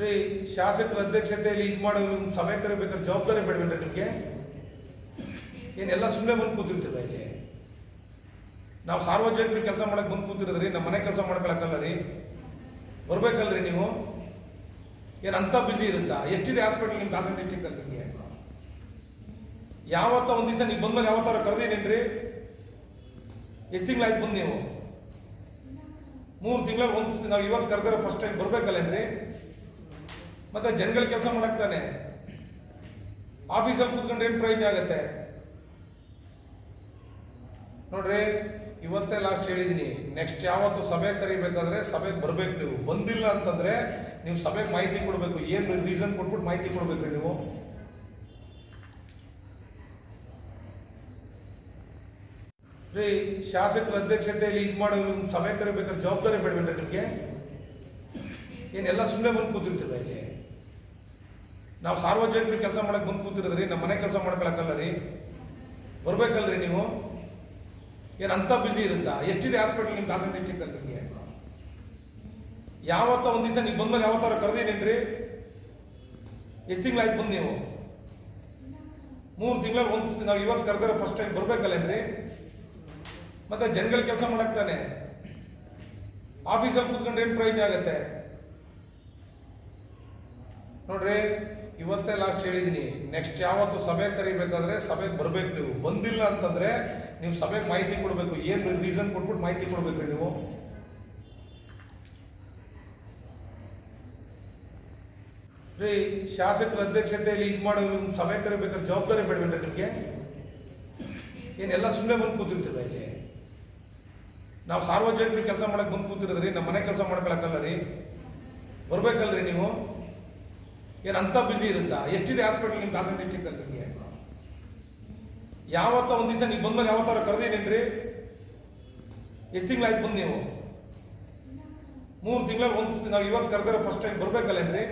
ರೀ ಶಾಸಕರ ಅಧ್ಯಕ್ಷತೆಯಲ್ಲಿ ಇದು ಮಾಡೋ ಸಭೆ ಕರಿಬೇಕಾದ್ರೆ ಜವಾಬ್ದಾರಿ ಬೇಡವೇನ್ರಿ ನಿಮಗೆ? ಏನೆಲ್ಲ ಸುಮ್ಮನೆ ಬಂದು ಕೂತಿರ್ತೀರ ಇಲ್ಲಿ? ನಾವು ಸಾರ್ವಜನಿಕರಿಗೆ ಕೆಲಸ ಮಾಡಕ್ಕೆ ಬಂದು ಕೂತಿರೋದ್ರಿ ನಮ್ಮ ಮನೆ ಕೆಲಸ ಮಾಡ್ಕೊಳಕ್ಕಲ್ಲ ರೀ. ಬರ್ಬೇಕಲ್ರಿ ನೀವು? ಏನು ಅಂತ ಬಿಸಿ ಇರುತ್ತಾ? ಎಷ್ಟಿದೆ ಹಾಸ್ಪಿಟಲ್ ನಿಮ್ಮ ಹಾಸನ ಡಿಸ್ಟಿಕಲ್ಲಿ ನಿಮಗೆ? ಯಾವತ್ತ ಒಂದು ದಿವಸ ನೀವು ಬಂದ್ಮೇಲೆ ಯಾವತ್ತಾರ ಕರೆದಿನೇನ್ರಿ ಎಷ್ಟು ತಿಂಗಳಾಯ್ತು ಬಂದು ನೀವು? ಮೂರು ತಿಂಗಳಲ್ಲಿ ಒಂದು ನಾವು ಇವತ್ತು ಕರೆದಿರೋ ಫಸ್ಟ್ ಟೈಮ್ ಬರ್ಬೇಕಲ್ಲೇನ್ರಿ? ಮತ್ತೆ ಜನಗಳ ಕೆಲಸ ಮಾಡಕ್ತಾನೆ ಆಫೀಸಲ್ಲಿ ಕೂತ್ಕೊಂಡ್ರೆ ಏನು ಪ್ರಯೋಜನ ಆಗುತ್ತೆ? ನೋಡ್ರಿ, ಇವತ್ತೇ ಲಾಸ್ಟ್ ಹೇಳಿದ್ದೀನಿ ನೆಕ್ಸ್ಟ್ ಯಾವತ್ತು ಸಭೆ ಕರಿಬೇಕಾದ್ರೆ ಸಭೆಗೆ ಬರಬೇಕು ನೀವು. ಬಂದಿಲ್ಲ ಅಂತಂದ್ರೆ ನೀವು ಸಭೆಗೆ ಮಾಹಿತಿ ಕೊಡಬೇಕು. ಏನು ರೀಸನ್ ಕೊಟ್ಬಿಟ್ಟು ಮಾಹಿತಿ ಕೊಡಬೇಕು ನೀವು? ರೀ, ಶಾಸಕರ ಅಧ್ಯಕ್ಷತೆಯಲ್ಲಿ ಇದು ಮಾಡೋ ಸಭೆ ಕರಿಬೇಕಾದ್ರೆ ಜವಾಬ್ದಾರಿ ಬೇಡವೇನ್ರಿ ನಿಮಗೆ? ಏನೆಲ್ಲ ಸುಮ್ಮನೆ ಬಂದು ಕೂತಿರ್ತೀರ ಇಲ್ಲಿ? ನಾವು ಸಾರ್ವಜನಿಕರಿಗೆ ಕೆಲಸ ಮಾಡಕ್ಕೆ ಬಂದು ಕೂತಿರೋದ್ರಿ ನಮ್ಮ ಮನೆ ಕೆಲಸ ಮಾಡ್ಕೊಳಕ್ಕಲ್ಲ ರೀ. ಬರ್ಬೇಕಲ್ರಿ ನೀವು? ಏನು ಅಂತ ಬಿಸಿ ಇರುತ್ತಾ? ಎಷ್ಟಿದೆ ಹಾಸ್ಪಿಟಲ್ ನಿಮ್ಮ ಹಾಸನ ಡಿಸ್ಟಿಕಲ್ಲಿ ನಿಮಗೆ? ಯಾವತ್ತ ಒಂದು ದಿವಸ ನೀವು ಬಂದ್ಮೇಲೆ ಯಾವತ್ತಾರ ಕರೆದೇನೇನ್ರಿ ಎಷ್ಟು ತಿಂಗಳಾಯ್ತು ಬಂದು ನೀವು? ಮೂರು ತಿಂಗಳಲ್ಲಿ ಒಂದು ನಾವು ಇವತ್ತು ಕರೆದಿರೋ ಫಸ್ಟ್ ಟೈಮ್ ಬರ್ಬೇಕಲ್ಲೇನ್ರಿ? ಮತ್ತೆ ಜನಗಳ ಕೆಲಸ ಮಾಡಕ್ತಾನೆ. ಆಫೀಸಲ್ಲಿ ಕೂತ್ಕೊಂಡ್ರೆ ಏನು ಪ್ರಯೋಜನ ಆಗತ್ತೆ? ನೋಡ್ರಿ ಇವತ್ತೇ ಲಾಸ್ಟ್ ಹೇಳಿದ್ದೀನಿ ನೆಕ್ಸ್ಟ್ ಯಾವತ್ತು ಸಭೆ ಕರಿಬೇಕಾದ್ರೆ ಸಭೆಗೆ ಬರಬೇಕು ನೀವು. ಬಂದಿಲ್ಲ ಅಂತಂದರೆ ನೀವು ಸಭೆಗೆ ಮಾಹಿತಿ ಕೊಡಬೇಕು. ಏನು ರೀಸನ್ ಕೊಟ್ಬಿಟ್ಟು ಮಾಹಿತಿ ಕೊಡಬೇಕು ನೀವು? ರೀ, ಶಾಸಕರ ಅಧ್ಯಕ್ಷತೆಯಲ್ಲಿ ಇದು ಮಾಡೋ ಸಭೆ ಕರಿಬೇಕಾದ್ರೆ ಜವಾಬ್ದಾರಿ ಬೇಡವೇನ್ರಿ ನಿಮಗೆ? ಏನೆಲ್ಲ ಸುಮ್ಮನೆ ಬಂದು ಕೂತಿರ್ತೀರ ಇಲ್ಲಿ? ನಾವು ಸಾರ್ವಜನಿಕರಿಗೆ ಕೆಲಸ ಮಾಡಕ್ಕೆ ಬಂದು ಕೂತಿರೋದ್ರಿ ನಮ್ಮ ಮನೆ ಕೆಲಸ ಮಾಡ್ಕೊಳಕ್ಕಲ್ಲ ರೀ. ಬರಬೇಕಲ್ರಿ ನೀವು? ಏನು ಅಂತ ಬ್ಯುಸಿ ಇರುತ್ತಾ ಎಷ್ಟಿದೆ ಹಾಸ್ಪಿಟಲ್ ನಿಮ್ಮ ಹಾಸನ ಡಿಸ್ಟಿಕಲ್ಲಿ ನಿಮಗೆ? ಯಾವತ್ತ ಒಂದು ದಿವಸ ನೀವು ಬಂದ್ಮೇಲೆ ಯಾವತ್ತಾರ ಕರೆದೇನೇನ್ರಿ ಎಷ್ಟು ತಿಂಗಳಾಯ್ತು ಬಂದು ನೀವು? ಮೂರು ತಿಂಗಳಲ್ಲಿ ಒಂದು ನಾವು ಇವತ್ತು ಕರೆದಿರೋ ಫಸ್ಟ್ ಟೈಮ್ ಬರ್ಬೇಕಲ್ಲೇನ್ರಿ?